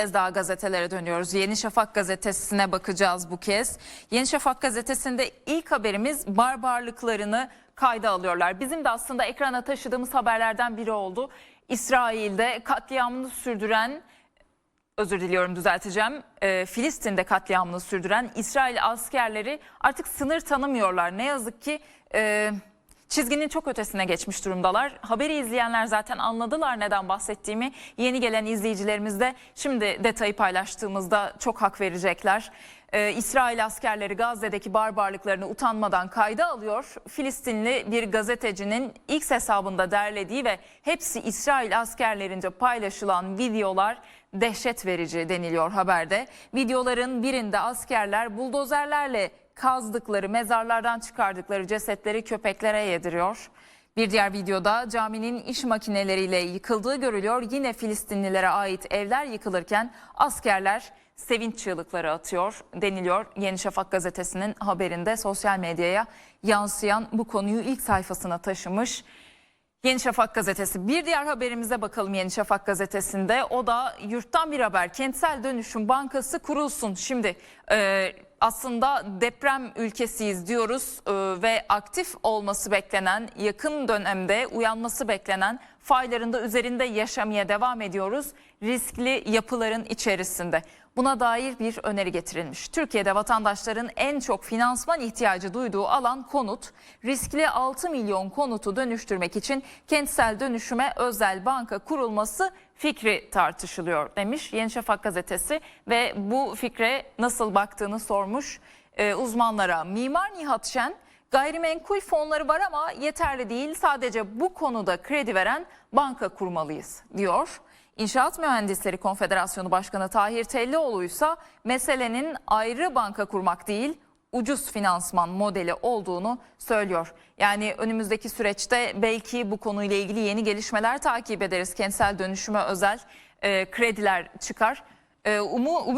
kez daha gazetelere dönüyoruz. Yeni Şafak gazetesine bakacağız bu kez. Yeni Şafak gazetesinde ilk haberimiz barbarlıklarını kayda alıyorlar. Bizim de aslında ekrana taşıdığımız haberlerden biri oldu. İsrail'de katliamını sürdüren özür diliyorum düzelteceğim. Ee, Filistin'de katliamını sürdüren İsrail askerleri artık sınır tanımıyorlar. Ne yazık ki e, çizginin çok ötesine geçmiş durumdalar. Haberi izleyenler zaten anladılar neden bahsettiğimi. Yeni gelen izleyicilerimiz de şimdi detayı paylaştığımızda çok hak verecekler. Ee, İsrail askerleri Gazze'deki barbarlıklarını utanmadan kayda alıyor. Filistinli bir gazetecinin X hesabında derlediği ve hepsi İsrail askerlerince paylaşılan videolar dehşet verici deniliyor haberde. Videoların birinde askerler buldozerlerle kazdıkları mezarlardan çıkardıkları cesetleri köpeklere yediriyor. Bir diğer videoda caminin iş makineleriyle yıkıldığı görülüyor. Yine Filistinlilere ait evler yıkılırken askerler sevinç çığlıkları atıyor deniliyor. Yeni Şafak gazetesinin haberinde sosyal medyaya yansıyan bu konuyu ilk sayfasına taşımış. Yeni Şafak gazetesi. Bir diğer haberimize bakalım Yeni Şafak gazetesinde. O da yurttan bir haber. Kentsel Dönüşüm Bankası kurulsun. Şimdi e, aslında deprem ülkesiyiz diyoruz e, ve aktif olması beklenen, yakın dönemde uyanması beklenen faylarında üzerinde yaşamaya devam ediyoruz. Riskli yapıların içerisinde. Buna dair bir öneri getirilmiş. Türkiye'de vatandaşların en çok finansman ihtiyacı duyduğu alan konut. Riskli 6 milyon konutu dönüştürmek için kentsel dönüşüme özel banka kurulması fikri tartışılıyor demiş Yeni Şafak gazetesi ve bu fikre nasıl baktığını sormuş e, uzmanlara. Mimar Nihat Şen gayrimenkul fonları var ama yeterli değil sadece bu konuda kredi veren banka kurmalıyız diyor. İnşaat Mühendisleri Konfederasyonu Başkanı Tahir Tellioğlu ise meselenin ayrı banka kurmak değil ucuz finansman modeli olduğunu söylüyor. Yani önümüzdeki süreçte belki bu konuyla ilgili yeni gelişmeler takip ederiz. Kentsel dönüşüme özel e, krediler çıkar. E, umu,